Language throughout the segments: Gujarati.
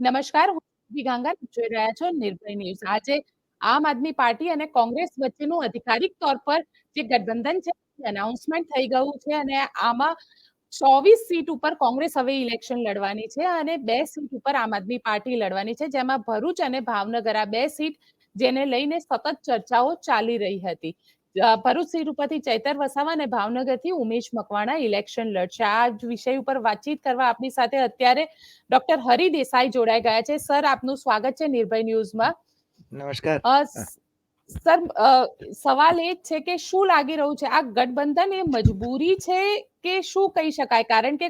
નમસ્કાર, હું ગાંગા જોઈ રહ્યા છો નિર્ભય ન્યૂઝ. આજે આમ આદમી પાર્ટી અને કોંગ્રેસ વચ્ચેનું અધિકારિક તौर પર જે ગઠબંધન છે અનાઉન્સમેન્ટ થઈ ગયું છે અને આમાં ચોવીસ સીટ ઉપર કોંગ્રેસ હવે ઇલેક્શન લડવાની છે અને બે સીટ ઉપર આમ આદમી પાર્ટી લડવાની છે, જેમાં ભરૂચ અને ભાવનગર આ બે સીટ જેને લઈને સતત ચર્ચાઓ ચાલી રહી હતી. ભરૂચ સીટ ઉપરથી ચૈતર વસાવા અને ભાવનગરથી ઉમેશ મકવાણા ઇલેક્શન લડશે. આ વિષય ઉપર વાતચીત કરવા આપની સાથે અત્યારે ડોક્ટર હરિ દેસાઈ જોડાઈ ગયા છે. સર આપનું સ્વાગત છે નિર્ભય ન્યૂઝમાં. નમસ્કાર. સર સવાલ એ જ છે કે શું લાગી રહ્યું છે? આ ગઠબંધન એ મજબૂરી છે કે શું કહી શકાય? કારણ કે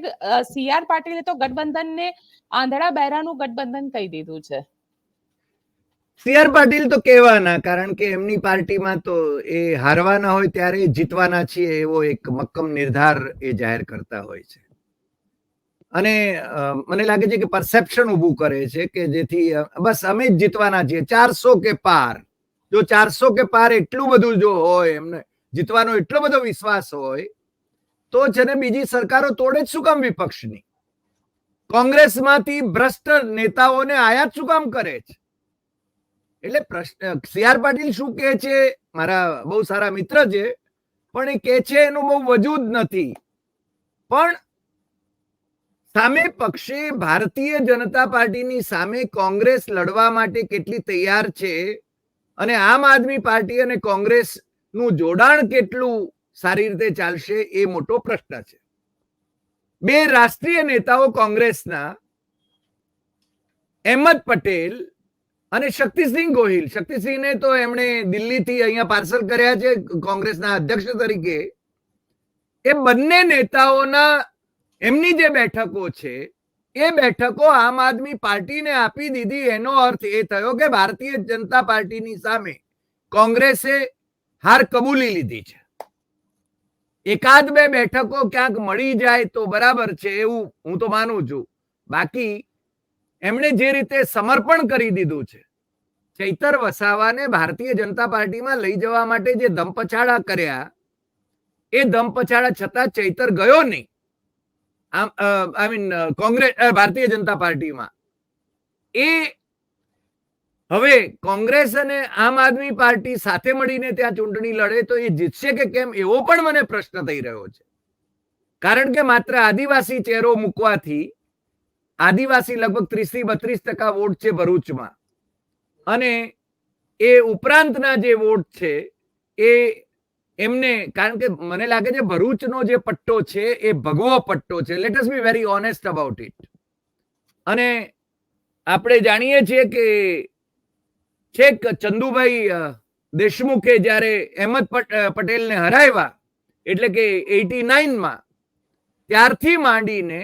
સીઆર પાટીલે તો ગઠબંધનને આંધળા બહેરાનું ગઠબંધન કહી દીધું છે. સી આર પાટીલ તો કહેવાના, કારણ કે એમની પાર્ટીમાં તો એ હારવાના હોય ત્યારે જીતવાના છીએ એવો એક મક્કમ નિર્ધાર એ જાહેર કરતા હોય છે. અને મને લાગે છે કે પરસેપ્શન ઊભું કરે છે કે જેથી બસ અમે જ જીતવાના છીએ. ચારસો કે પાર. જો ચારસો કે પાર એટલું બધું જો હોય, એમને જીતવાનો એટલો બધો વિશ્વાસ હોય, તો છે ને બીજી સરકારો તોડે જ શું કામ વિપક્ષની? કોંગ્રેસમાંથી ભ્રષ્ટ નેતાઓને આયાત શું કામ કરે છે? એટલે પ્રશ્ન સી આર પાટીલ શું કહે છે? મારા બહુ સારા મિત્ર છે, પણ એ કહે છે એનું બહુ વજૂદ નથી. પણ સામે પક્ષે ભારતીય જનતા પાર્ટીની સામે કોંગ્રેસ લડવા માટે કેટલી તૈયાર છે અને આમ આદમી પાર્ટી અને કોંગ્રેસનું જોડાણ કેટલું સારી રીતે ચાલશે એ મોટો પ્રશ્ન છે. બે રાષ્ટ્રીય નેતાઓ કોંગ્રેસના, અહેમદ પટેલ અને શક્તિસિંહ ગોહિલ. શક્તિસિંહને તો એમણે દિલ્હીથી અહીંયા પાર્સલ કર્યા છે, કોંગ્રેસના અધ્યક્ષ તરીકે. એ બંને નેતાઓના, એમની જે બેઠકો છે, એ બેઠકો આમ આદમી પાર્ટીને આપી દીધી. એનો અર્થ એ થયો કે ભારતીય જનતા પાર્ટીની સામે કોંગ્રેસે હાર કબૂલી લીધી છે. એકાદ બે બેઠકો ક્યાંક મળી જાય તો બરાબર છે એવું હું તો માનું છું. બાકી એમણે જે રીતે સમર્પણ કરી દીધું છે, ચૈતર વસાવાને ભારતીય જનતા પાર્ટીમાં લઈ જવા માટે જે ધમપછાડા કર્યા, એ ધમપછાડા છતાં ચૈતર ગયો નહીં. આઈ મીન કોંગ્રેસ ભારતીય જનતા પાર્ટીમાં. એ હવે કોંગ્રેસ અને આમ આદમી પાર્ટી સાથે મળીને ત્યાં ચૂંટણી લડે તો એ જીતશે કે કેમ, એવો પણ મને પ્રશ્ન થઈ રહ્યો છે. કારણ કે માત્ર આદિવાસી ચહેરો મૂકવાથી આદિવાસી લગભગ ત્રીસથી બત્રીસ ટકા વોટ છે ભરૂચમાં. અને એ ઉપરાંતના જે વોટ છે, એ એમને કારણ કે મને લાગે છે ભરૂચનો જે પટ્ટો છે, એ ભગવો પટ્ટો છે. Let us be very honest about it અને આપણે જાણીએ છીએ કે છેક ચંદુભાઈ દેશમુખે જ્યારે અહેમદ પટેલને હરાવ્યા, એટલે કે એટી નાઇનમાં, ત્યારથી માંડીને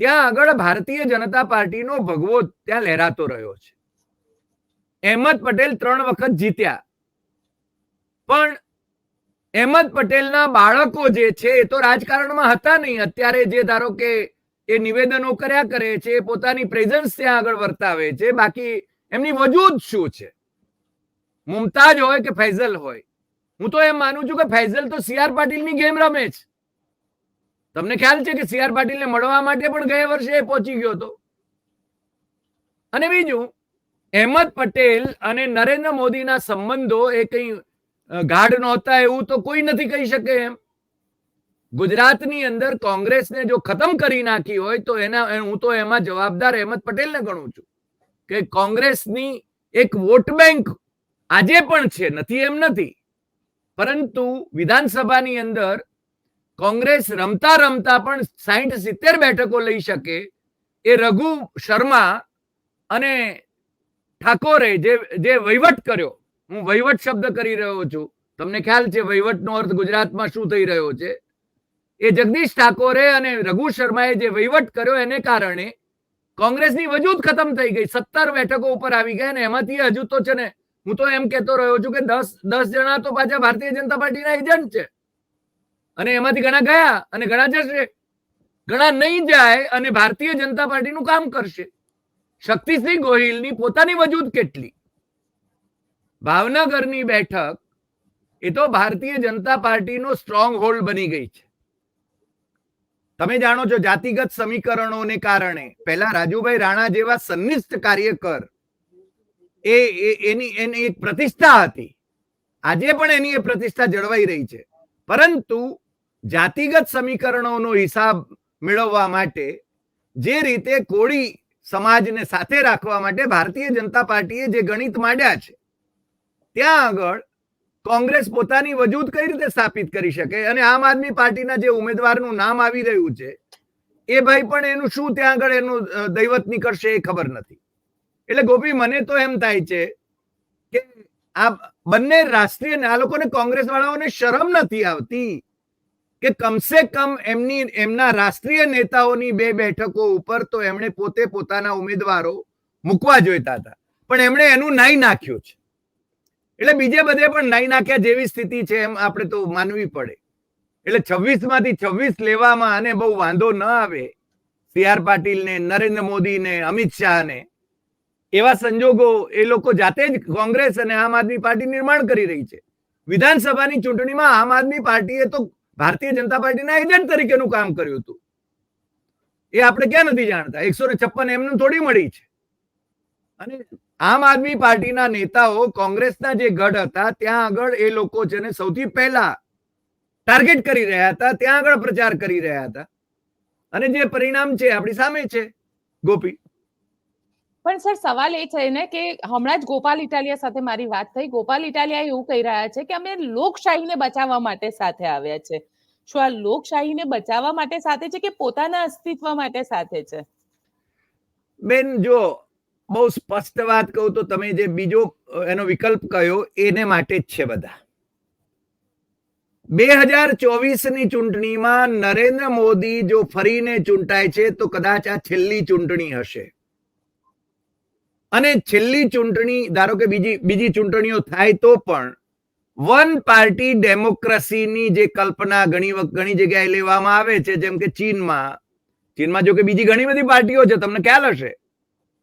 ત્યાં આગળ ભારતીય જનતા પાર્ટીનો ભગવો ત્યાં લહેરાતો રહ્યો છે. અહેમદ પટેલ ત્રણ વખત જીત્યા. પણ અહેમદ પટેલના બાળકો જે છે એ તો રાજકારણમાં હતા નહીં. અત્યારે જે ધારો કે એ નિવેદનો કર્યા કરે છે પોતાની પ્રેઝન્સ ત્યાં આગળ વર્તાવે છે. બાકી એમની વજૂદ શું છે? મુમતાજ હોય કે ફૈઝલ હોય? હું તો એમ માનું છું કે ફૈઝલ તો સીઆર પાટીલની ગેમ રમે છે તમને ખ્યાલ છે કે સી આર પાટીલને મળવા માટે પણ ગયા વર્ષે પહોંચી ગયો હતો. અને બીજું, અહેમદ પટેલ અને નરેન્દ્ર મોદીના સંબંધો એ કઈ ગાઢ નહોતા એવું તો કોઈ નથી કહી શકે એમ. ગુજરાતની અંદર કોંગ્રેસને જો ખતમ કરી નાખી હોય તો એના હું તો એમાં જવાબદાર અહેમદ પટેલને ગણું છું કે કોંગ્રેસની એક વોટ બેંક આજે પણ છે, નથી એમ નથી. પરંતુ વિધાનસભાની અંદર કોંગ્રેસ રમતા રમતા પણ સાહીઠ સિત્તેર બેઠકો લઈ શકે એ રઘુ શર્મા અને ઠાકોરે જે જે વહીવટ કર્યો, હું વહીવટ શબ્દ કરી રહ્યો છું, તમને ખ્યાલ છે વહીવટનો અર્થ ગુજરાતમાં શું થઈ રહ્યો છે? એ જગદીશ ઠાકોરે અને રઘુ શર્માએ જે વહીવટ કર્યો એને કારણે કોંગ્રેસની વજૂદ ખતમ થઈ ગઈ, સત્તર બેઠકો ઉપર આવી ગયા અને એમાંથી હજુ તો છે ને, હું તો એમ કહેતો રહ્યો છું કે દસ દસ જણા તો પાછા ભારતીય જનતા પાર્ટીના એજન્ટ છે. અને એમાંથી ઘણા ગયા અને ઘણા જશે. ઘણા નહીં જાય અને ભારતીય જનતા પાર્ટીનું કામ કરશે. શક્તિસિંહ ગોહિલની પોતાની વજૂદ કેટલી? ભાવનગરની બેઠક, એ તો ભારતીય જનતા પાર્ટીનો સ્ટ્રોંગ હોલ્ડ બની ગઈ છે. તમે જાણો છો જાતિગત સમીકરણોને કારણે પહેલા રાજુભાઈ રાણા જેવા સંનિષ્ઠ કાર્યકર એ, એની એની એક પ્રતિષ્ઠા હતી. આજે પણ એની એ પ્રતિષ્ઠા જળવાઈ રહી છે. પરંતુ જાતિગત સમીકરણોનો હિસાબ મેળવવા માટે જે રીતે કોળી સમાજને સાથે રાખવા માટે ભારતીય જનતા પાર્ટીએ જે ગણિત માંડ્યા છે, ત્યાં આગળ કોંગ્રેસ પોતાની વજૂદ કઈ રીતે સ્થાપિત કરી શકે અને આમ આદમી પાર્ટીના જે ઉમેદવારનું નામ આવી રહ્યું છે, એ ભાઈ પણ એનું શું ત્યાં આગળ એનું દૈવત નીકળશે એ ખબર નથી. એટલે ગોપી, મને તો એમ થાય છે કે આ બંને રાષ્ટ્રીય આ લોકોને કોંગ્રેસ વાળાઓને શરમ નથી આવતી કે કમસે કમ એમની, એમના રાષ્ટ્રીય નેતાઓની બે બેઠકો ઉપર તો એમણે પોતે પોતાના ઉમેદવારો મૂકવા જોઈતા હતા. પણ એમણે એનું નાઈ નાખ્યું છે. એટલે બીજે બધે પણ નાઈ નાખ્યા જેવી સ્થિતિ છે એમ આપણે તો માનવી પડે. એટલે છવ્વીસમાંથી છવ્વીસ લેવામાં અને બહુ વાંધો ન આવે સી આર પાટીલ ને નરેન્દ્ર મોદી ને અમિત શાહ ને એવા સંજોગો એ લોકો જાતે જ કોંગ્રેસ અને આમ આદમી પાર્ટી નિર્માણ કરી રહી છે. વિધાનસભાની ચૂંટણીમાં આમ આદમી પાર્ટીએ તો ભારતીય જનતા પાર્ટીના એજન્ટ તરીકેનું કામ કર્યું હતું. એ આપણે ક્યાં નથી જાણતા? એકસો ને છપ્પન એમને થોડી મળી છે. અને આમ આદમી પાર્ટીના નેતાઓ કોંગ્રેસના જે ગઢ હતા, ત્યાં આગળ એ લોકો છે ને સૌથી પહેલા ટાર્ગેટ કરી રહ્યા હતા, ત્યાં આગળ પ્રચાર કરી રહ્યા હતા. અને જે પરિણામ છે આપણી સામે છે, ગોપી. પણ સર, સવાલ એ છે ને કે હમણાં જ ગોપાલ ઇટાલિયા સાથે મારી વાત થઈ. ગોપાલ ઇટાલિયા એવું કહી રહ્યા છે કે અમે લોકશાહીને બચાવવા માટે સાથે આવ્યા છે. શું આ લોકશાહીને બચાવવા માટે સાથે છે કે પોતાના અસ્તિત્વ માટે સાથે છે? બેન, જો બહુ સ્પષ્ટ વાત કહું તો તમે જે બીજો એનો વિકલ્પ કયો એને માટે જ છે બધા. બે હજાર ચોવીસની ચૂંટણીમાં નરેન્દ્ર મોદી જો ફરીને ચૂંટાય છે તો કદાચ આ છેલ્લી ચૂંટણી હશે. અને છેલ્લી ચૂંટણી, ધારો કે બીજી બીજી ચૂંટણીઓ થાય તો પણ, વન પાર્ટી ડેમોક્રેસીની જે કલ્પના ઘણી ઘણી જગ્યાએ લેવામાં આવે છે, જેમ કે ચીનમાં. ચીનમાં જો કે બીજી ઘણી બધી પાર્ટીઓ છે, તમને ખ્યાલ હશે.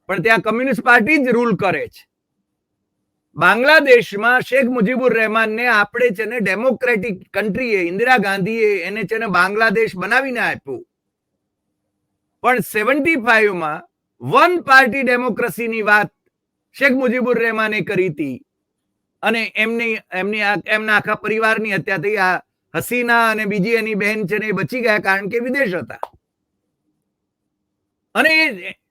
પણ ત્યાં કમ્યુનિસ્ટ પાર્ટી જ રૂલ કરે છે. બાંગ્લાદેશમાં શેખ મુજીબુર રહેમાનને આપણે છે ને ડેમોક્રેટિક કન્ટ્રીએ, ઇન્દિરા ગાંધીએ એને છે ને બાંગ્લાદેશ બનાવીને આપ્યું. પણ સેવન્ટી ફાઈવમાં વન પાર્ટી ડેમોક્રેસીની વાત શેખ મુજીબુર રહેમાને કરી હતી. અને એમની એમની એમના આખા પરિવારની હત્યા થઈ. આ હસીના અને બીજી એની બહેન છે એ બચી ગયા કારણ કે વિદેશ હતા. અને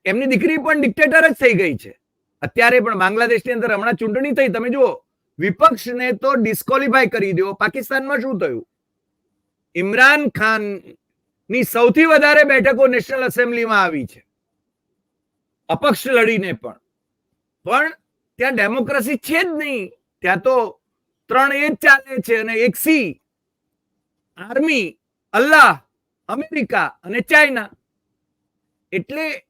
એમની દીકરી પણ ડિક્ટેટર જ થઈ ગઈ છે. અત્યારે પણ બાંગ્લાદેશની અંદર હમણાં ચૂંટણી થઈ. તમે જુઓ, વિપક્ષને તો ડિસ્કોલિફાય કરી દો. પાકિસ્તાનમાં શું થયું? ઇમરાન ખાનની સૌથી વધારે બેઠકો નેશનલ એસેમ્બલીમાં આવી છે. અપક્ષ લડીને પણ. પણ ત્યાં ડેમોક્રેસી છે જ નહીં. ત્યાં તો ત્રણ એ જ ચાલે છે અને એક સી. આર્મી, અલ્લાહ, અમેરિકા અને ચાઇના. એટલે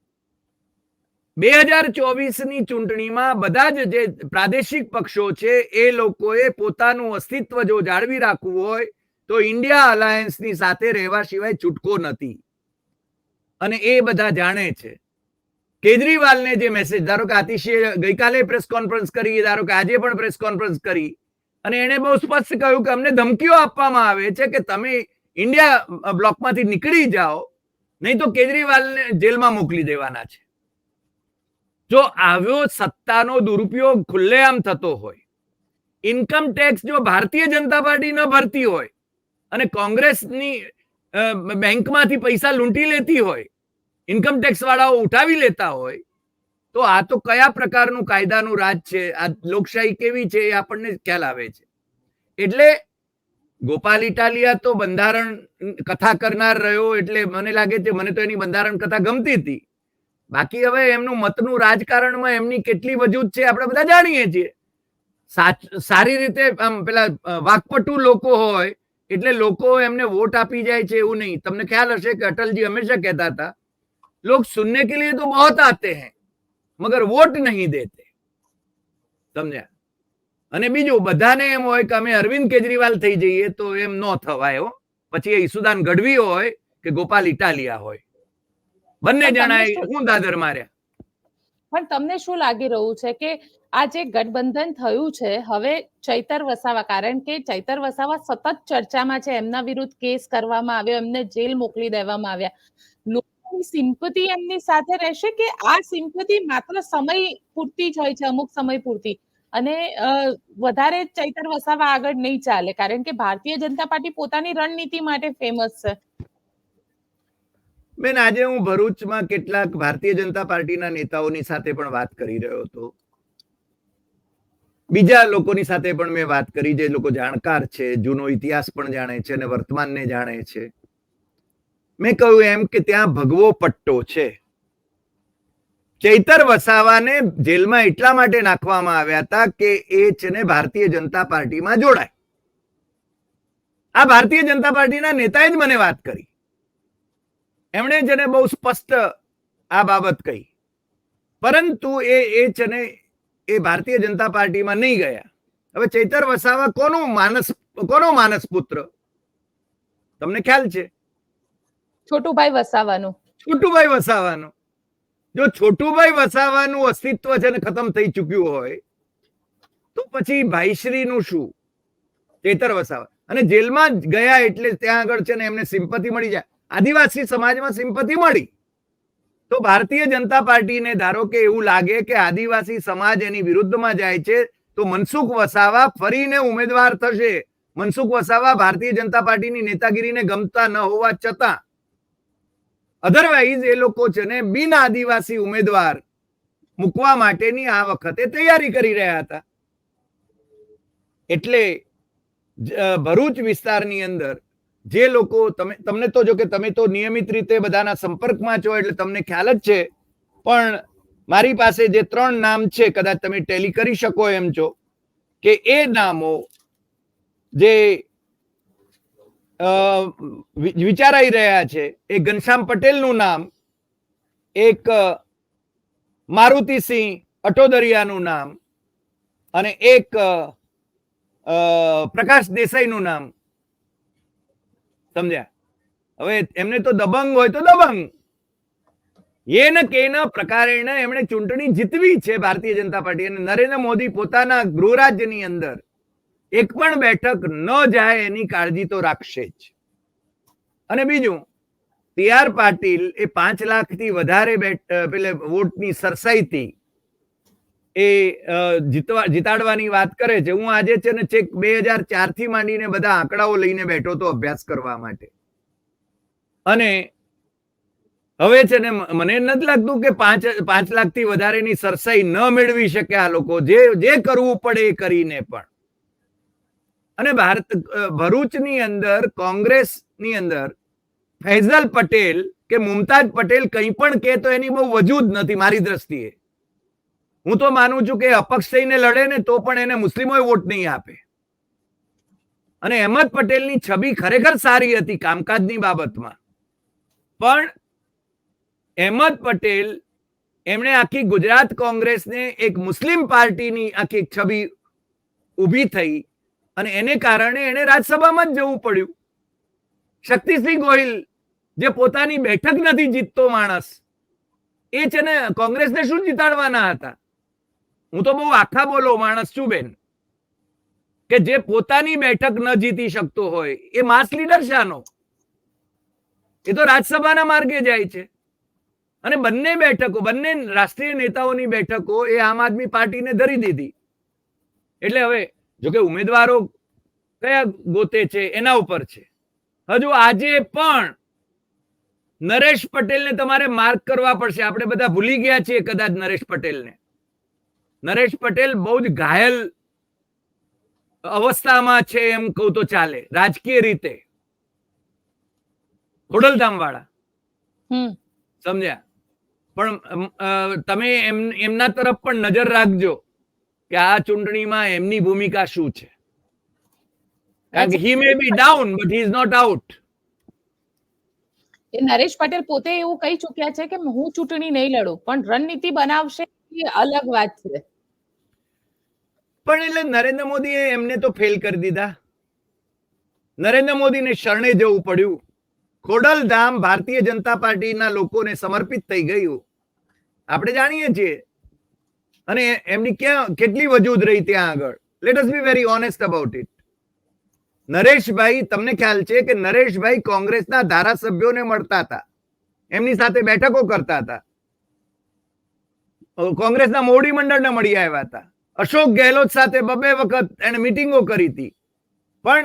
બે હજાર ચોવીસની ચૂંટણીમાં બધા જ જે પ્રાદેશિક પક્ષો છે, એ લોકોએ પોતાનું અસ્તિત્વ જો જાળવી રાખવું હોય, તો ઇન્ડિયા અલાયન્સની સાથે રહેવા સિવાય છૂટકો નથી. અને એ બધા જાણે છે. કેજરીવાલને જે મેસેજ ધારો કે આતિશીએ ગઈકાલે પ્રેસ કોન્ફરન્સ કરી, ધારો કે આજે પણ પ્રેસ કોન્ફરન્સ કરી, અને એને બહુ સ્પષ્ટ કહ્યું કે અમને ધમકીઓ આપવામાં આવે છે કે તમે ઇન્ડિયા બ્લોકમાંથી નીકળી જાઓ, નહીં તો કેજરીવાલને જેલમાં મોકલી દેવાના છે. જો આવ્યો સત્તાનો દુરુપયોગ ખુલ્લેઆમ થતો હોય ઇન્કમ ટેક્સ જો ભારતીય જનતા પાર્ટી ન ભરતી હોય, અને કોંગ્રેસની બેંકમાંથી પૈસા લૂંટી લેતી હોય ઇન્કમ ટેક્સ વાળાઓ ઉઠાવી લેતા હોય, તો આ તો કયા પ્રકારનું કાયદાનું રાજ છે? આ લોકશાહી કેવી છે એ આપણને ખ્યાલ આવે છે. એટલે ગોપાલ ઇટાલિયા તો બંધારણ કથા કરનાર રહ્યો એટલે મને લાગે છે, મને તો એની બંધારણ કથા ગમતી હતી. બાકી હવે એમનું મતનું રાજકારણમાં એમની કેટલી વજૂદ છે આપણે બધા જાણીએ છીએ. સારી રીતે આમ પેલા વાકપટુ લોકો હોય, એટલે લોકો એમને વોટ આપી જાય છે એવું નહીં. તમને ખ્યાલ હશે કે અટલજી હંમેશા કહેતા હતા लोग सुनने के लिए तो बहुत आते हैं मगर वोट नहीं देते સમજ્યા અને બીજું બધાને એમ હોય કે અમે અરવિંદ કેજરીવાલ થઈ જઈએ તો એમ ન થવાય હો પછી એ ઈસુદાન ગઢવી હોય કે ગોપાલ ઇટાલિયા હોય બંને પણ તમને જણાએ શું- હું દાદર માર્યા પણ તમને શું લાગી રહ્યું છે કે આ જે ગઠબંધન થયું છે હવે ચૈતર વસાવા કારણ કે ચૈતર વસાવા સતત ચર્ચામાં છે એમના વિરુદ્ધ કેસ કરવામાં આવ્યો એમને જેલ મોકલી દેવામાં આવ્યા લોકોની સિમ્પતિ એમની સાથે રહેશે કે આ સિમ્પતિ માત્ર સમય પૂરતી જ હોય છે, અમુક સમય પૂરતી? અને વધારે ચૈતર વસાવા આગળ નહીં ચાલે, કારણ કે ભારતીય જનતા પાર્ટી પોતાની રણનીતિ માટે ફેમસ છે. બેન, આજે હું ભરૂચમાં કેટલાક ભારતીય જનતા પાર્ટીના નેતાઓની સાથે પણ વાત કરી રહ્યો હતો. બીજા લોકોની સાથે પણ મેં વાત કરી, જે લોકો જાણકાર છે, જૂનો ઇતિહાસ પણ જાણે છે અને વર્તમાનને જાણે છે. મેં કહ્યું એમ કે ત્યાં ભગવો પટ્ટો છે. ચૈતર વસાવાને જેલમાં એટલા માટે નાખવામાં આવ્યા હતા કે એ છે ને ભારતીય જનતા પાર્ટીમાં જોડાય. આ ભારતીય જનતા પાર્ટીના નેતાએ જ મને વાત કરી. એમણે જેને બહુ સ્પષ્ટ આ બાબત કહી. પરંતુ એ એ છે ને એ ભારતીય જનતા પાર્ટીમાં નહીં ગયા. હવે ચૈતર વસાવા કોનું માનસ, કોનો માનસ પુત્ર તમને ખ્યાલ છે? છોટુભાઈ વસાવાનું. છોટુભાઈ વસાવાનું. જો છોટુભાઈ વસાવાનું અસ્તિત્વ છે ને ખતમ થઈ ચૂક્યું હોય, તો પછી ભાઈશ્રીનું શું? ચેતર વસાવા. અને જેલમાં ગયા એટલે ત્યાં આગળ છે ને એમને સિમ્પતિ મળી જાય. આદિવાસી સમાજમાં સિમ્પતિ મળી. તો ભારતીય જનતા પાર્ટીને ધારો કે એવું લાગે કે આદિવાસી સમાજ એની વિરુદ્ધમાં જાય છે, તો મનસુખ વસાવા ફરીને ઉમેદવાર થશે. મનસુખ વસાવા ભારતીય જનતા પાર્ટીની નેતાગીરીને ગમતા ન હોવા છતાં અધરવાઇઝ એ લોકો છે ને બિન આદિવાસી ઉમેદવાર મૂકવા માટેની આ વખતે તૈયારી કરી રહ્યા હતા. એટલે ભરૂચ વિસ્તારની અંદર જે લોકો, તમે, તમને તો જો કે તમે તો નિયમિત રીતે બધાના સંપર્કમાં છો એટલે તમને ખ્યાલ જ છે. પણ મારી પાસે જે ત્રણ નામ છે, કદાચ તમે ટેલી કરી શકો એમ છો, કે એ નામો જે વિચારાઈ રહ્યા છે. એ ઘનશ્યામ પટેલનું નામ, એક મારુતિ મારુતિસિંહ અટોદરિયાનું નામ અને એક પ્રકાશ દેસાઈનું નામ. સમજ્યા? હવે એમને તો દબંગ હોય તો દબંગ. એન કેના પ્રકારેણ એમણે ચૂંટણી જીતવી છે ભારતીય જનતા પાર્ટી અને નરેન્દ્ર મોદી પોતાના ગૃહરાજ્યની અંદર. એક પણ બેઠક ન જાય એની કાળજી તો રાખશે જ. અને બીજું, ટી આર પાટીલ એ પાંચ લાખથી વધારે પેલે વોટની સરસાઈથી એ જીતવા, જીતાડવાની વાત કરે છે. હું આજે છે ને ચેક બે હજાર ચારથી માંડીને બધા આંકડાઓ લઈને બેઠો તો અભ્યાસ કરવા માટે. અને હવે છે ને મને નથી લાગતું કે પાંચ પાંચ લાખથી વધારેની સરસાઈ ન મેળવી શકે આ લોકો. જે જે કરવું પડે એ કરીને પણ. અને ભારત ભરૂચની અંદર, કોંગ્રેસની અંદર, ફૈઝલ પટેલ કે મુમતાજ પટેલ કંઈ પણ કહે તો એની બહુ વજૂદ નથી મારી દ્રષ્ટિએ. હું તો માનું છું કે અપક્ષ થઈને લડે ને તો પણ એને મુસ્લિમોએ વોટ નહીં આપે. અને અહેમદ પટેલની છબી ખરેખર સારી હતી કામકાજની બાબતમાં. પણ અહેમદ પટેલ, એમણે આખી ગુજરાત કોંગ્રેસને એક મુસ્લિમ પાર્ટીની આખી છબી ઊભી થઈ અને એને કારણે એને રાજ્યસભામાં જ જવું પડ્યું. શક્તિસિંહ ગોહિલ, જે પોતાની બેઠક નથી જીતતો માણસ, એ છે ને કોંગ્રેસને શું જીતાડવાના હતા? હું તો બહુ આખા બોલો માણસ છું બેન. કે જે પોતાની બેઠક ન જીતી શકતો હોય, એ માસ લીડર શાનો? એ તો રાજ્યસભાના માર્ગે જાય છે. અને બંને બેઠકો, બંને રાષ્ટ્રીય નેતાઓની બેઠકો એ આમ આદમી પાર્ટીને ધરી દીધી. એટલે હવે જોકે ઉમેદવારો કયા ગોતે છે એના ઉપર છે. હજુ આજે પણ નરેશ પટેલને તમારે માર્ક કરવા પડશે. આપણે બધા ભૂલી ગયા છીએ કદાચ નરેશ પટેલને. નરેશ પટેલ બહુ જ ઘાયલ અવસ્થામાં છે એમ કહું તો ચાલે. રાજકીય રીતે. ખોડલધામ વાળા સમજ્યા? પણ તમે એમ એમના તરફ પણ નજર રાખજો. કે આ ચૂંટણીમાં એમની ભૂમિકા શું છે? કારણ કે he may be down but he is not out એ નરેશ પટેલ પોતે એવું કહી ચૂક્યા છે કે હું ચૂંટણી નહીં લડું પણ રણનીતિ બનાવશે એ અલગ વાત છે. પણ એટલે નરેન્દ્ર મોદીએ એમને તો ફેલ કરી દીધા. નરેન્દ્ર મોદીને શરણે જવું પડ્યું. ખોડલધામ ભારતીય જનતા પાર્ટીના લોકોને સમર્પિત થઈ ગયું. આપણે જાણીએ છીએ અને એમની ક્યાં, કેટલી વજૂદ રહી ત્યાં આગળ? Let us be very honest about it Nareshbhai, તમને ખ્યાલ છે કે નરેશભાઈ કોંગ્રેસના ધારાસભ્યોને મળતા હતા. એમની સાથે બેઠકો કરતા હતા. કોંગ્રેસના મોવડી મંડળને મળી આવ્યા હતા. અશોક ગેહલોત સાથે બબે વખત એને મિટિંગો કરી હતી. પણ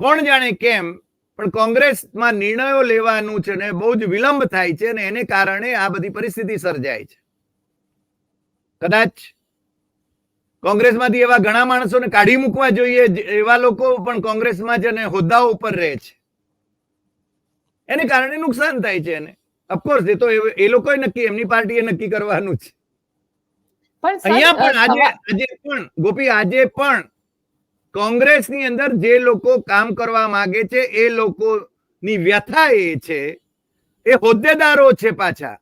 કોણ જાણે કેમ, પણ કોંગ્રેસમાં નિર્ણયો લેવાનું છે ને બહુ જ વિલંબ થાય છે અને એને કારણે આ બધી પરિસ્થિતિ સર્જાય છે. કદાચ કોંગ્રેસમાંથી એવા ઘણા માણસોને કાઢી મૂકવા જોઈએ એવા લોકો પણ કોંગ્રેસમાં છે અને હોદ્દાઓ ઉપર રહે છે. એને કારણે નુકસાન થાય છે એને. ઓફકોર્સ એ તો એ- લોકોએ નક્કી એમની પાર્ટીએ નક્કી કરવાનું છે પણ અહીંયા પણ આજે આજે પણ ગોપી આજે પણ કોંગ્રેસની અંદર જે લોકો કામ કરવા માંગે છે એ લોકોની વ્યથા એ છે એ હોદ્દેદારો છે પાછા.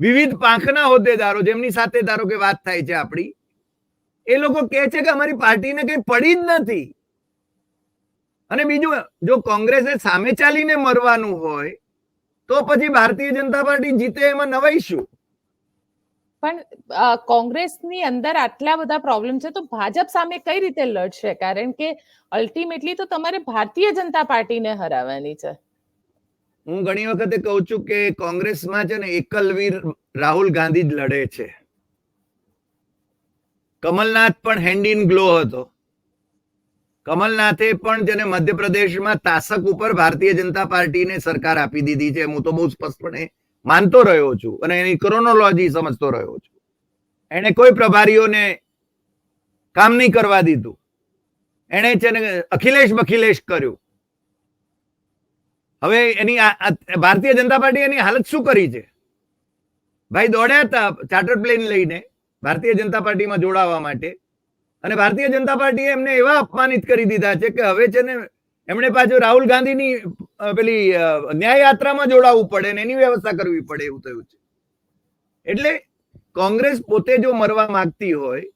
વિવિધ પાંખના હોદ્દેદારો, જેમની સાથે ધારો કે વાત થાય છે આપણી, એ લોકો કહે છે કે અમારી પાર્ટીને કઈ પડી જ નથી. અને બીજું, જો કોંગ્રેસે સામે ચાલીને મરવાનું હોય, તો પછી ભારતીય જનતા પાર્ટી જીતે એમાં નવાઈ શું પણ કોંગ્રેસની અંદર આટલા બધા પ્રોબ્લેમ છે, તો ભાજપ સામે કઈ રીતે લડશે? કારણ કે અલ્ટિમેટલી તો તમારે ભારતીય જનતા પાર્ટીને હરાવવાની છે. હું ઘણી વખતે કહું છું કે કોંગ્રેસમાં છે ને એકલવીર રાહુલ ગાંધી જ લડે છે. કમલનાથ પણ હેન્ડ ઇન ગ્લો હતો. કમલનાથે પણ જેને મધ્યપ્રદેશમાં તાસક ઉપર ભારતીય જનતા પાર્ટીને સરકાર આપી દીધી છે, હું તો બહુ સ્પષ્ટપણે માનતો રહ્યો છું અને એની ક્રોનોલોજી સમજતો રહ્યો છું. એને કોઈ પ્રભારીઓને કામ નહીં કરવા દીધું. એણે છે ને અખિલેશ બખિલેશ કર્યું. હવે એની ભારતીય જનતા પાર્ટી એની હાલત શું કરી છે? ભાઈ દોડ્યા હતા ચાર્ટર પ્લેન લઈને ભારતીય જનતા પાર્ટીમાં જોડાવા માટે. અને ભારતીય જનતા પાર્ટીએ એમને એવા અપમાનિત કરી દીધા છે કે હવે છે ને એમણે પાછું રાહુલ ગાંધીની પેલી ન્યાય યાત્રામાં જોડાવવું પડે ને એની વ્યવસ્થા કરવી પડે એવું થયું છે. એટલે કોંગ્રેસ પોતે જો મરવા માંગતી હોય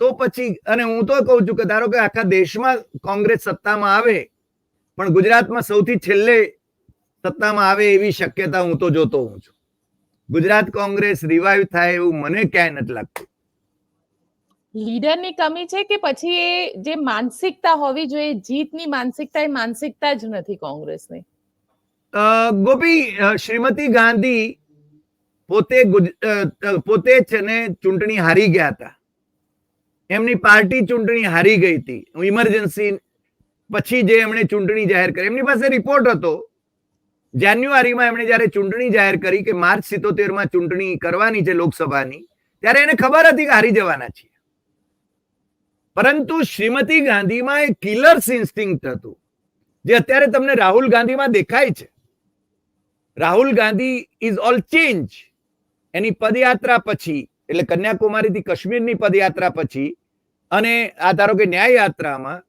તો પછી, અને હું તો કહું છું કે ધારો કે આખા દેશમાં કોંગ્રેસ સત્તામાં આવે પણ ગુજરાતમાં સૌથી છેલ્લે સત્તામાં આવે એવી શક્યતા હું તો જોતો હું છું. ગુજરાત કોંગ્રેસ રિવાઈવ થાય એવું મને ક્યાંય નથી લાગતું. લીડરની કમી છે કે પછી એ જે માનસિકતા હોવી જોઈએ જીતની માનસિકતા એ માનસિકતા જ નથી કોંગ્રેસની? ગોપી શ્રીમતી ગાંધી પોતે પોતે છે ને ચૂંટણી હારી ગયા હતા. એમની પાર્ટી ચૂંટણી હારી ગઈ હતી. ઇમરજન્સી પછી જે એમણે ચૂંટણી જાહેર કરી, એમની પાસે રિપોર્ટ હતો. જાન્યુઆરીમાં એમણે જ્યારે ચૂંટણી જાહેર કરી કે માર્ચ સિત્તોતેરમાં ચૂંટણી કરવાની છે લોકસભાની, ત્યારે એને ખબર હતી કે હારી જવાના છીએ. પરંતુ શ્રીમતી ગાંધીમાં એક કિલર્સ ઇન્સ્ટિંક્ટ હતું, જે અત્યારે તમને રાહુલ ગાંધીમાં દેખાય છે. Rahul Gandhi is all change એની પદયાત્રા પછી, એટલે કન્યાકુમારીથી કાશ્મીરની પદયાત્રા પછી, અને આ ધારો કે ન્યાય યાત્રામાં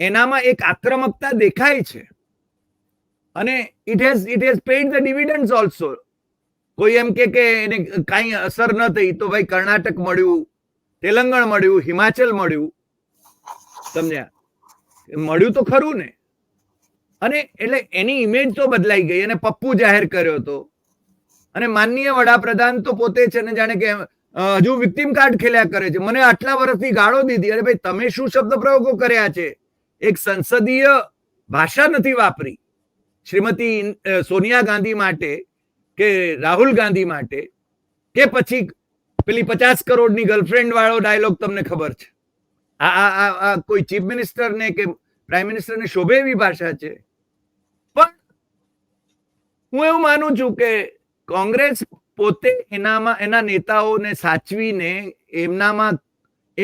એનામાં એક આક્રમકતા દેખાય છે. અને it has it has paid the dividend also કોઈ એમ કે એને કાંઈ અસર ન થઈ તો ભાઈ કર્ણાટક મળ્યું, તેલંગણ મળ્યું, હિમાચલ મળ્યું. સમજ્યા મળ્યું તો ખરું ને. અને એટલે એની ઇમેજ તો બદલાઈ ગઈ અને પપ્પુ જાહેર કર્યો હતો. અને માનનીય વડાપ્રધાન તો પોતે છે ને જાણે કે હજુ વિક્ટિમ કાર્ડ ખેલ્યા કરે છે. મને આટલા વર્ષથી ગાળો દીધી. અરે ભાઈ, તમે શું શબ્દ પ્રયોગો કર્યા છે? એક સંસદીય ભાષા નથી વાપરી. શ્રીમતી સોનિયા ગાંધી માટે કે રાહુલ ગાંધી માટે કે પછી પેલી પચાસ કરોડની ગર્લફ્રેન્ડ વાળો ડાયલોગ તમને ખબર છે. આ આ, આ- કોઈ ચીફ મિનિસ્ટર ને કે પ્રાઇમ મિનિસ્ટરને શોભે એવી ભાષા છે? પણ હું એવું માનું છું કે કોંગ્રેસ પોતે એનામાં, એના નેતાઓને સાચવીને એમનામાં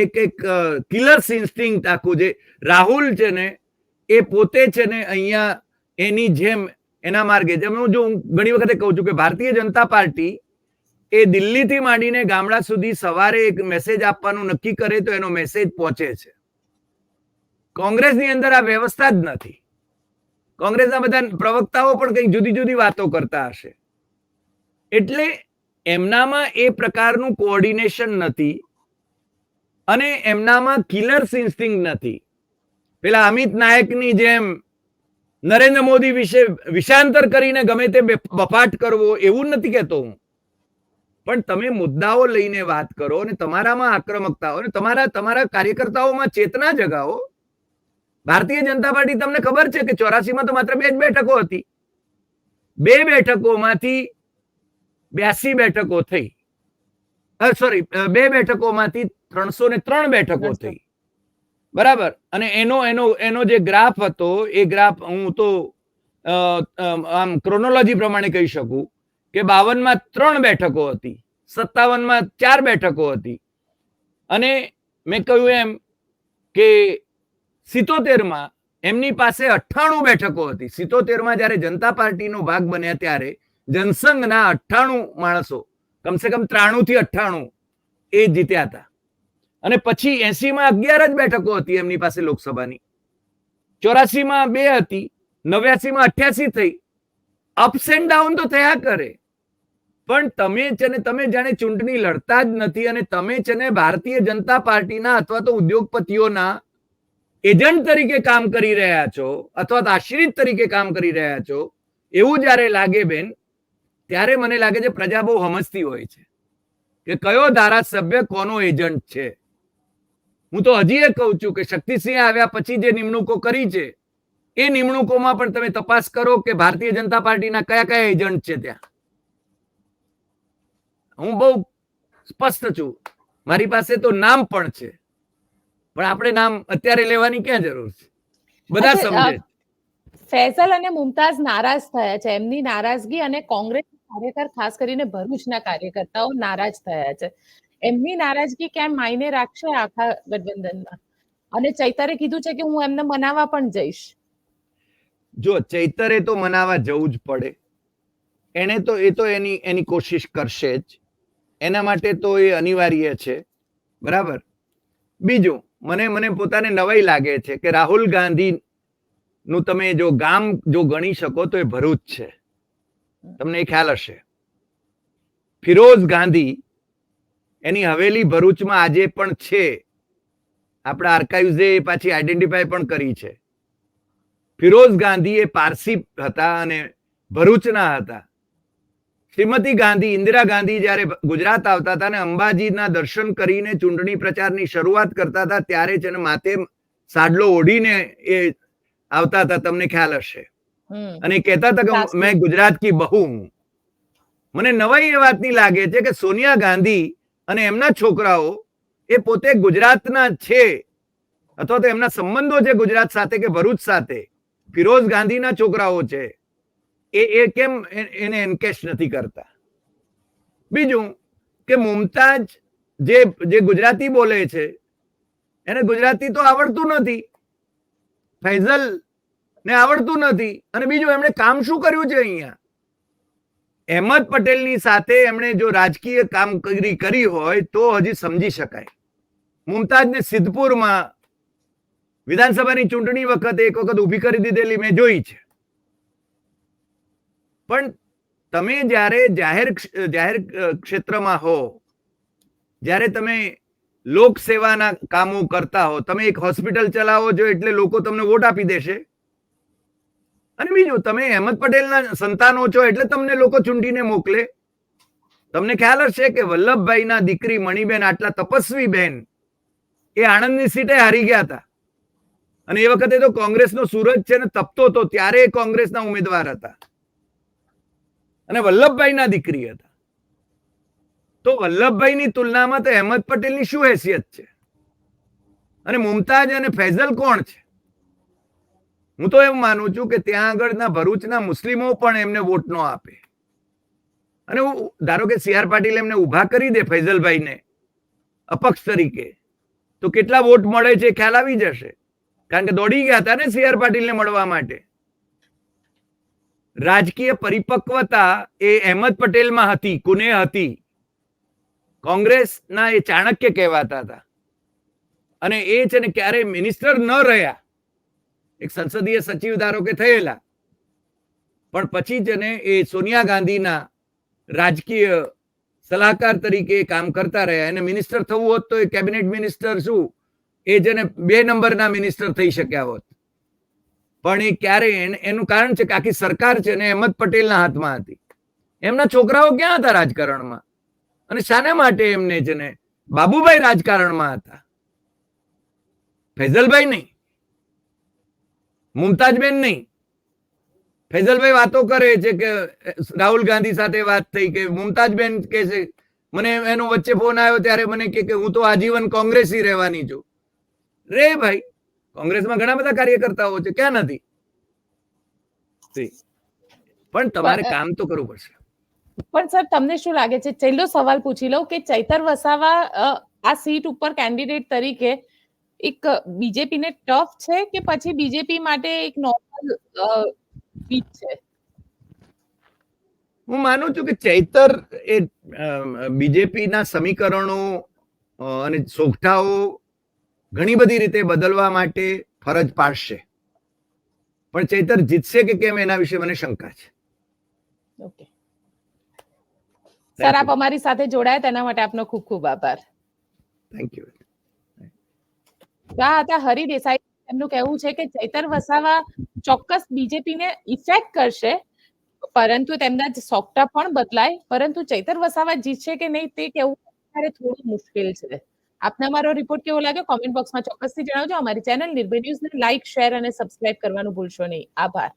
એક એક કિલર્સ ઇન્સ્ટિંક્ટ આખું જે રાહુલ છે ને, એ પોતે છે ને અહીંયા એની જેમ એના માર્ગે જેમ હું જો ઘણી વખતે કહું છું કે ભારતીય જનતા પાર્ટી એ દિલ્હીથી માંડીને ગામડા સુધી સવારે એક મેસેજ આપવાનું નક્કી કરે તો એનો મેસેજ પહોંચે છે. કોંગ્રેસની અંદર આ વ્યવસ્થા જ નથી. કોંગ્રેસના બધા પ્રવક્તાઓ પણ કંઈક જુદી જુદી વાતો કરતા હશે. એટલે એમનામાં એ પ્રકારનું કોઓર્ડિનેશન નથી. અને એમનામાં કિલર ઇન્સ્ટિંગ નથી. પેલા અમિત નાયકની જેમ નરેન્દ્ર મોદી વિશે વિષાંતર કરીને ગમે તે બપાટ કરવો એવું નથી કહેતો હું. પણ તમે મુદ્દાઓ લઈને વાત કરો અને તમારામાં આક્રમકતા અને તમારા તમારા કાર્યકર્તાઓમાં ચેતના જગાવો. ભારતીય જનતા પાર્ટી તમને ખબર છે કે ચોરાસીમાં તો માત્ર બે જ બેઠકો હતી. બે બેઠકોમાંથી બ્યાસી બેઠકો થઈ. સોરી બે બેઠકોમાંથી ત્રણસો ને ત્રણ બેઠકો થઈ. બરાબર? અને એનો એનો એનો જે ગ્રાફ હતો એ ગ્રાફ હું તો આમ ક્રોનોલોજી પ્રમાણે કહી શકું કે બાવનમાં ત્રણ બેઠકો હતી સત્તાવનમાં ચાર બેઠકો હતી. અને મેં કહ્યું એમ કે સિત્તોતેરમાં એમની પાસે અઠ્ઠાણું બેઠકો હતી. સિત્તોતેરમાં જ્યારે જનતા પાર્ટીનો ભાગ બન્યા ત્યારે જનસંઘના અઠ્ઠાણું માણસો કમસે કમ ત્રાણું થી અઠ્ઠાણું એ જીત્યા હતા. અને પછી એસી માં અગિયાર જ બેઠકો હતી એમની પાસે લોકસભાની. ચોરાસી માં બે હતી નવ્યાસી માં અઠ્યાસી થઈ. અપ્સ એન્ડ ડાઉન તો થયા કરે. પણ તમે છે તમે જાણે ચૂંટણી લડતા જ નથી અને તમે છે ભારતીય જનતા પાર્ટીના અથવા તો ઉદ્યોગપતિઓના એજન્ટ તરીકે કામ કરી રહ્યા છો અથવા તો આશ્રિત તરીકે કામ કરી રહ્યા છો, એવું જ્યારે લાગે બેન, ત્યારે મને લાગે છે પ્રજા બહુ સમજતી હોય છે કે કયો ધારાસભ્ય કોનો એજન્ટ છે. હું તો હજી એ કહું છું કે શક્તિસિંહ આવ્યા પછી જે નિમણૂકો કરી છે એ નિમણૂકોમાં પણ તમે તપાસ કરો કે ભારતીય જનતા પાર્ટીના કયા કયા એજન્ટ છે ત્યાં. હું બહુ સ્પષ્ટ છું. મારી પાસે તો નામ પણ છે. પણ આપણે નામ અત્યારે લેવાની ક્યાં જરૂર છે? બધા સમજે. ફેસલ અને મુમતાઝ નારાજ થયા છે. એમની નારાજગી અને કોંગ્રેસ કાર્યકર ખાસ કરીને ભરૂચના કાર્યકર્તાઓ નારાજ થયા છે. એમની નારાજગી કેમ માયને રાખશે આખા ગઠબંધનમાં? અને ચૈતરે કીધું છે કે હું એમને મનાવા પણ જઈશ. જો ચૈતરે તો મનાવા જવું જ પડે. એને તો, એ તો એની એની કોશિશ કરશે જ. એના માટે તો એ અનિવાર્ય છે. બરાબર? બીજું, મને મને પોતાને નવાઈ લાગે છે કે રાહુલ ગાંધી નું તમે જો ગામ જો ગણી શકો તો એ ભરૂચ છે. તમને એ ખ્યાલ હશે. ફિરોઝ ગાંધી એની હવેલી ભરૂચમાં આજે પણ છે. આપણા આર્કાઇવ્સે એ પાછી આઈડેન્ટિફાય પણ કરી છે. ફિરોઝ ગાંધી એ પારસી હતા અને ભરૂચના હતા. શ્રીમતી ગાંધી ઇન્દિરા ગાંધી જ્યારે ગુજરાત આવતા હતા અને અંબાજીના દર્શન કરીને ચૂંટણી પ્રચારની શરૂઆત કરતા હતા ત્યારે જ એને માથે સાડલો ઓઢીને એ આવતા હતા તમને ખ્યાલ હશે. અને કહેતા હતા કે મેં ગુજરાત કી બહુ હું. મને નવાઈ એ વાતની લાગે છે કે સોનિયા ગાંધી અને એમના છોકરાઓ એ પોતે ગુજરાતના છે. અથવા તો એમના સંબંધો છે ગુજરાત સાથે કે ભરૂચ સાથે. ફિરોઝ ગાંધીના છોકરાઓ છે. એ એ કેમ એને એન્કેશ નથી કરતા? બીજું કે મુમતાજ જે જે ગુજરાતી બોલે છે, એને ગુજરાતી તો આવડતું નથી. ફૈઝલ ને આવડતું નથી. અને બીજું એમણે કામ શું કર્યું છે અહીંયા? અહેમદ પટેલની સાથે એમણે જો રાજકીય કામગીરી કરી હોય તો હજી સમજી શકાય. મુમતાજને સિદ્ધપુરમાં વિધાનસભાની ચૂંટણી વખતે એક વખત ઊભી કરી દીધેલી મેં જોઈ છે. પણ તમે જ્યારે જાહેર જાહેર ક્ષેત્રમાં હો, જ્યારે તમે લોક સેવાના કામો કરતા હો, તમે એક હોસ્પિટલ ચલાવો છો એટલે લોકો તમને વોટ આપી દેશે? અને બીજું, તમે અહેમદ પટેલના સંતાનો છો એટલે તમને લોકો ચૂંટીને મોકલે. તમને ખ્યાલ હશે કે વલ્લભભાઈના દીકરી મણિબેન, આટલા તપસ્વી બેન, એ આણંદની સીટે હારી ગયા હતા. અને એ વખતે તો કોંગ્રેસનો સૂરજ છે ને તપતો હતો ત્યારે એ કોંગ્રેસના ઉમેદવાર હતા. અને વલ્લભભાઈના દીકરી હતા. તો વલ્લભભાઈની તુલનામાં તો અહેમદ પટેલની શું હેસિયત છે? અને મુમતાજ અને ફૈઝલ કોણ છે? હું તો એમ માનું છું કે ત્યાં આગળના ભરૂચના મુસ્લિમો પણ એમને વોટ નો આપે. અને હું, ધારો કે સી આર પાટીલ એમને ઊભા કરી દે ફૈઝલભાઈને, અપક્ષ તરીકે, તો કેટલા વોટ મળે છે ખ્યાલ આવી જશે. કારણ કે દોડી ગયા હતા ને સી આર પાટીલને મળવા માટે. રાજકીય પરિપક્વતા એ અહેમદ પટેલમાં હતી, કુને હતી. કોંગ્રેસના એ ચાણક્ય કહેવાતા હતા. અને એ છે ને ક્યારેય મિનિસ્ટર ન રહ્યા. એક સંસદીય સચિવ ધારો કે થયેલા. પણ પછી જ એને એ સોનિયા ગાંધીના રાજકીય સલાહકાર તરીકે કામ કરતા રહ્યા. એને મિનિસ્ટર થવું હોત તો એ કેબિનેટ મિનિસ્ટર શું? એ જેને બે નંબરના મિનિસ્ટર થઈ શક્યા હોત. પણ એ ક્યારે એનું કારણ છે કે આખી સરકાર છે ને અહેમદ પટેલના હાથમાં હતી. એમના છોકરાઓ ક્યાં હતા રાજકારણમાં? અને શાના માટે એમને છે ને બાબુભાઈ રાજકારણમાં હતા? ફૈઝલભાઈ નહીં. મુમતાજબેન નહીં. ફૈઝલભાઈ વાતો કરે છે કે રાહુલ ગાંધી સાથે વાત થઈ કે મુમતાજબેન કે છે મને એનો વચ્ચે ફોન આવ્યો ત્યારે મને કે હું તો આજીવન કોંગ્રેસી રહેવાની છું. રે ભાઈ કોંગ્રેસમાં ઘણા બધા કાર્યકર્તાઓ છે ક્યાં નથી? પણ તમારે કામ તો કરવું પડશે. પણ સર તમને શું લાગે છે? છેલ્લો સવાલ પૂછી લઉં કે ચૈતર વસાવા આ સીટ ઉપર કેન્ડિડેટ તરીકે એક બીજેપી ને ટફ છે કે પછી બીજેપી માટે એક નોર્મલ પીચ છે? હું માનું છું કે ચૈતર એ બીજેપીના સમીકરણો અને સોગઠાઓ ઘણી બધી રીતે બદલવા માટે ફરજ પાડશે. પણ ચૈતર જીતશે કે કેમ એના વિશે મને શંકા છે. ઓકે. સર આપ અમારી સાથે જોડાયા તેના માટે આપનો ખૂબ ખૂબ આભાર. થેન્ક યુ આ હતા હરિ દેસાઈ. એમનું કહેવું છે કે ચૈતર વસાવા ચોક્કસ બીજેપીને ઇફેક્ટ કરશે, પરંતુ તેમના જ પણ બદલાય. પરંતુ ચૈતર વસાવા જીતશે કે નહીં તે કહેવું અત્યારે થોડું મુશ્કેલ છે. આપને અમારો રિપોર્ટ કેવો લાગ્યો? કોમેન્ટ બોક્સમાં ચોક્કસથી જણાવજો. અમારી ચેનલ નિર્ભય ન્યૂઝને લાઇક શેર અને સબસ્ક્રાઇબ કરવાનું ભૂલશો નહીં. આભાર.